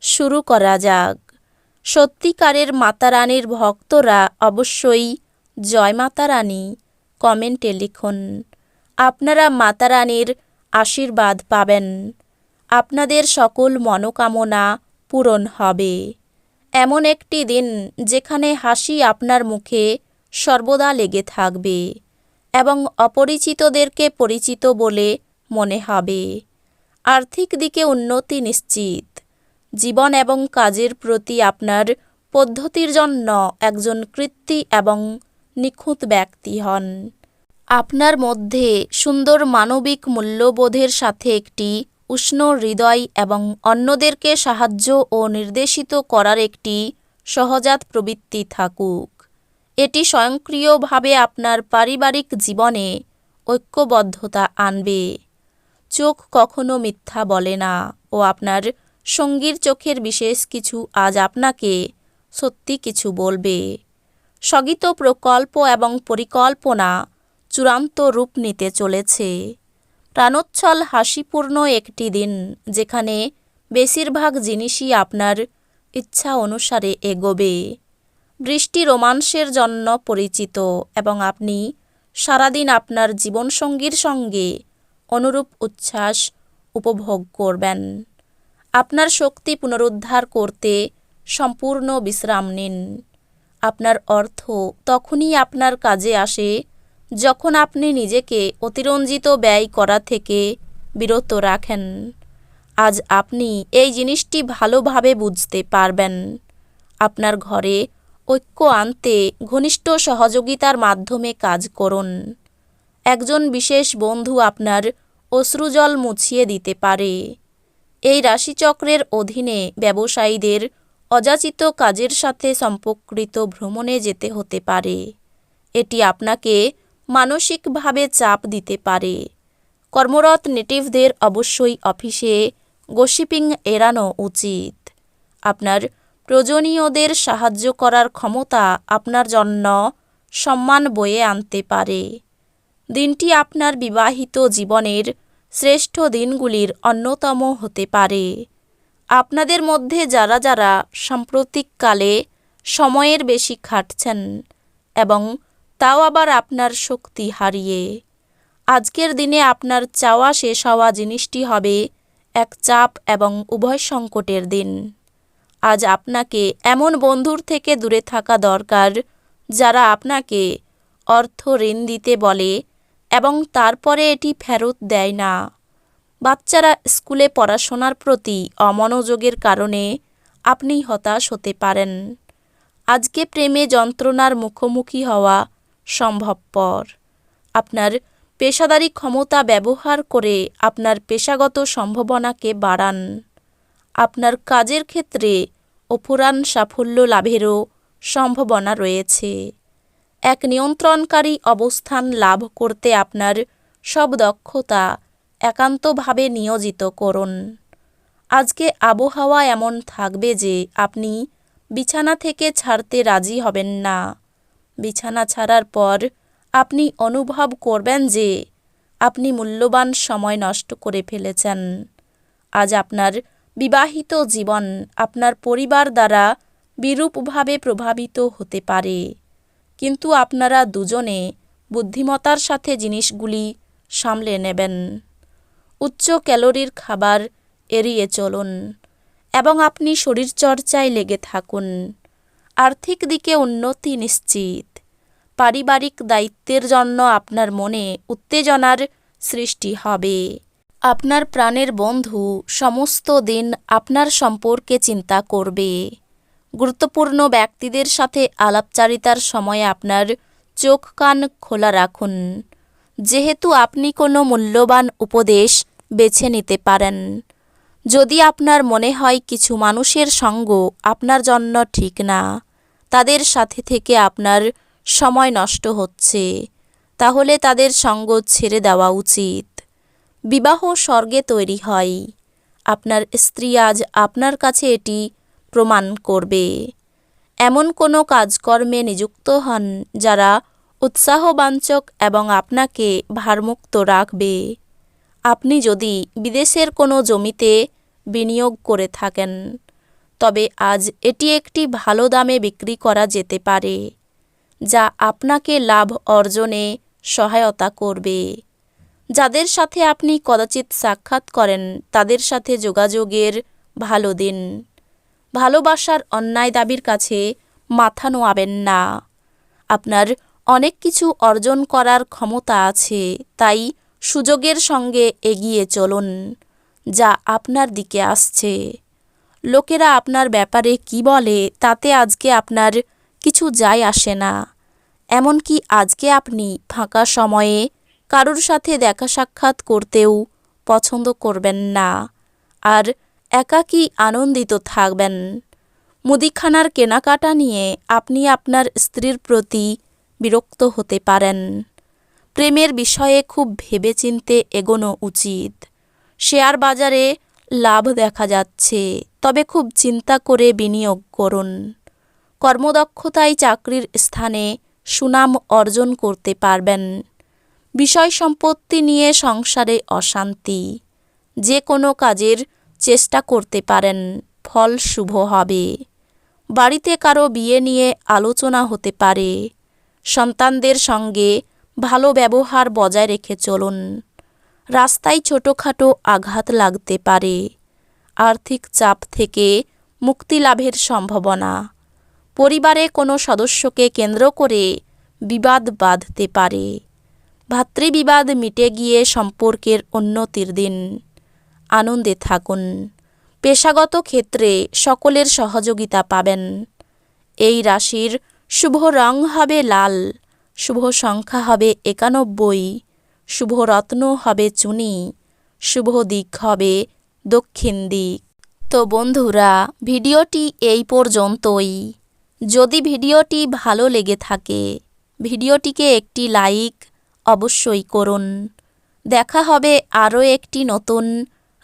শুরু করা যাক। সত্যিকারের মাতারানীর ভক্তরা অবশ্যই জয় মাতারানী কমেন্টে লিখুন। আপনারা মাতারানীর আশীর্বাদ পাবেন। আপনাদের সকল মনোকামনা পূরণ হবে। এমন একটি দিন যেখানে হাসি আপনার মুখে সর্বদা লেগে থাকবে এবং অপরিচিতদেরকে পরিচিত বলে মনে হবে। আর্থিক দিকে উন্নতি নিশ্চিত। জীবন এবং কাজের প্রতি আপনার পদ্ধতির জন্য একজন কৃত্তি এবং নিখুঁত ব্যক্তি হন। আপনার মধ্যে সুন্দর মানবিক মূল্যবোধের সাথে একটি উষ্ণ হৃদয় এবং অন্যদেরকে সাহায্য ও নির্দেশিত করার একটি সহজাত প্রবৃত্তি থাকুক। এটি স্বয়ংক্রিয়ভাবে আপনার পারিবারিক জীবনে ঐক্যবদ্ধতা আনবে। চোখ কখনো মিথ্যা বলে না ও আপনার সঙ্গীর চোখের বিশেষ কিছু আজ আপনাকে সত্যি কিছু বলবে। স্থগিত প্রকল্প এবং পরিকল্পনা চূড়ান্ত রূপ নিতে চলেছে। প্রাণোচ্ছল হাসিপূর্ণ একটি দিন, যেখানে বেশিরভাগ জিনিসই আপনার ইচ্ছা অনুসারে এগোবে। বৃষ্টি রোমান্সের জন্য পরিচিত এবং আপনি সারাদিন আপনার জীবনসঙ্গীর সঙ্গে অনুরূপ উচ্ছ্বাস উপভোগ করবেন। আপনার শক্তি পুনরুদ্ধার করতে সম্পূর্ণ বিশ্রাম নিন। আপনার অর্থ তখনই আপনার কাজে আসে যখন আপনি নিজেকে অতিরঞ্জিত ব্যয় করা থেকে বিরত রাখেন। আজ আপনি এই জিনিসটি ভালোভাবে বুঝতে পারবেন। আপনার ঘরে ঐক্য আনতে ঘনিষ্ঠ সহযোগিতার মাধ্যমে কাজ করুন। একজন বিশেষ বন্ধু আপনার অশ্রুজল মুছিয়ে দিতে পারে। এই রাশিচক্রের অধীনে ব্যবসায়ীদের অযাচিত কাজের সাথে সম্পর্কিত ভ্রমণে যেতে হতে পারে। এটি আপনাকে মানসিকভাবে চাপ দিতে পারে। কর্মরত নেটিভদের অবশ্যই অফিসে গসিপিং এড়ানো উচিত। আপনার প্রয়োজনীয়দের সাহায্য করার ক্ষমতা আপনার জন্য সম্মান বয়ে আনতে পারে। দিনটি আপনার বিবাহিত জীবনের শ্রেষ্ঠ দিনগুলির অন্যতম হতে পারে। আপনাদের মধ্যে যারা যারা সাম্প্রতিককালে সময়ের বেশি খাটছেন এবং তাও আবার আপনার শক্তি হারিয়ে। আজকের দিনে আপনার চাওয়া শেষ হওয়া জিনিসটি হবে এক চাপ এবং উভয় সংকটের দিন। আজ আপনাকে এমন বন্ধুর থেকে দূরে থাকা দরকার যারা আপনাকে অর্থ ঋণ দিতে বলে এবং তারপরে এটি ফেরত দেয় না। বাচ্চারা স্কুলে পড়াশোনার প্রতি অমনোযোগের কারণে আপনি হতাশ হতে পারেন। আজকে প্রেমে যন্ত্রণার মুখোমুখি হওয়া সম্ভবপর। আপনার পেশাদারি ক্ষমতা ব্যবহার করে আপনার পেশাগত সম্ভাবনাকে বাড়ান। আপনার কাজের ক্ষেত্রে অফুরান সাফল্য লাভেরও সম্ভাবনা রয়েছে। এক নিয়ন্ত্রণকারী অবস্থান লাভ করতে আপনার সব দক্ষতা একান্তভাবে নিয়োজিত করুন। আজকে আবহাওয়া এমন থাকবে যে আপনি বিছানা থেকে ছাড়তে রাজি হবেন না। বিছানা ছাড়ার পর আপনি অনুভব করবেন যে আপনি মূল্যবান সময় নষ্ট করে ফেলেছেন। আজ আপনার বিবাহিত জীবন আপনার পরিবার দ্বারা বিরূপভাবে প্রভাবিত হতে পারে। কিন্তু আপনারা দুজনে বুদ্ধিমতার সাথে জিনিসগুলি সামলে নেবেন। উচ্চ ক্যালোরির খাবার এড়িয়ে চলুন এবং আপনি শরীরচর্চায় লেগে থাকুন। আর্থিক দিকে উন্নতি নিশ্চিত। পারিবারিক দায়িত্বের জন্য আপনার মনে উত্তেজনার সৃষ্টি হবে। আপনার প্রাণের বন্ধু সমস্ত দিন আপনার সম্পর্কে চিন্তা করবে। গুরুত্বপূর্ণ ব্যক্তিদের সাথে আলাপচারিতার সময় আপনার চোখ কান খোলা রাখুন। যেহেতু আপনি কোনো মূল্যবান উপদেশ বেছে নিতে পারেন। যদি আপনার মনে হয় কিছু মানুষের সঙ্গ আপনার জন্য ঠিক না, তাদের সাথে থেকে আপনার সময় নষ্ট হচ্ছে, তাহলে তাদের সঙ্গ ছেড়ে দেওয়া উচিত। বিবাহ স্বর্গে তৈরি হয়। আপনার স্ত্রী আজ আপনার কাছে এটি প্রমাণ করবে। এমন কোনো কাজকর্মে নিযুক্ত হন যারা উৎসাহবাঞ্চক এবং আপনাকে ভারমুক্ত রাখবে। আপনি যদি বিদেশের কোনো জমিতে বিনিয়োগ করে থাকেন, তবে আজ এটি একটি ভালো দামে বিক্রি করা যেতে পারে, যা আপনাকে লাভ অর্জনে সহায়তা করবে। যাদের সাথে আপনি কদাচিৎ সাক্ষাৎ করেন, তাদের সাথে যোগাযোগের ভালো দিন। ভালোবাসার অন্যায় দাবির কাছে মাথা নোয়াবেন না। আপনার অনেক কিছু অর্জন করার ক্ষমতা আছে, তাই সুযোগের সঙ্গে এগিয়ে চলুন, যা আপনার দিকে আসছে। লোকেরা আপনার ব্যাপারে কি বলে, তাতে আজকে আপনার কিছু যায় আসে না। এমনকি আজকে আপনি ফাঁকা সময়ে কারোর সাথে দেখা সাক্ষাৎ করতেও পছন্দ করবেন না। আর একাকী আনন্দিত থাকবেন। মুদিখানার কেনাকাটা নিয়ে আপনি আপনার স্ত্রীর প্রতি বিরক্ত হতে পারেন। প্রেমের বিষয়ে খুব ভেবেচিন্তে এগোনো উচিত। শেয়ার বাজারে লাভ দেখা যাচ্ছে, তবে খুব চিন্তা করে বিনিয়োগ করুন। কর্মদক্ষতায় চাকরির স্থানে সুনাম অর্জন করতে পারবেন। বিষয় সম্পত্তি নিয়ে সংসারে অশান্তি, যে কোনো কাজের চেষ্টা করতে পারেন, ফল শুভ হবে। বাড়িতে কারও বিয়ে নিয়ে আলোচনা হতে পারে। সন্তানদের সঙ্গে ভালো ব্যবহার বজায় রেখে চলুন। রাস্তায় ছোটোখাটো আঘাত লাগতে পারে। আর্থিক চাপ থেকে মুক্তি লাভের সম্ভাবনা। পরিবারে কোনো সদস্যকে কেন্দ্র করে বিবাদ বাঁধতে পারে। ভাতৃবিবাদ মিটে গিয়ে সম্পর্কের উন্নতির দিন। আনন্দে থাকুন। পেশাগত ক্ষেত্রে সকলের সহযোগিতা পাবেন। এই রাশির শুভ রং হবে লাল, শুভ সংখ্যা হবে একানব্বই, শুভ রত্ন হবে চুনি, শুভ দিক হবে দক্ষিণ দিক। তো বন্ধুরা, ভিডিওটি এই পর্যন্তই। যদি ভিডিওটি ভালো লেগে থাকে, ভিডিওটিকে একটি লাইক অবশ্যই করুন। দেখা হবে আরও একটি নতুন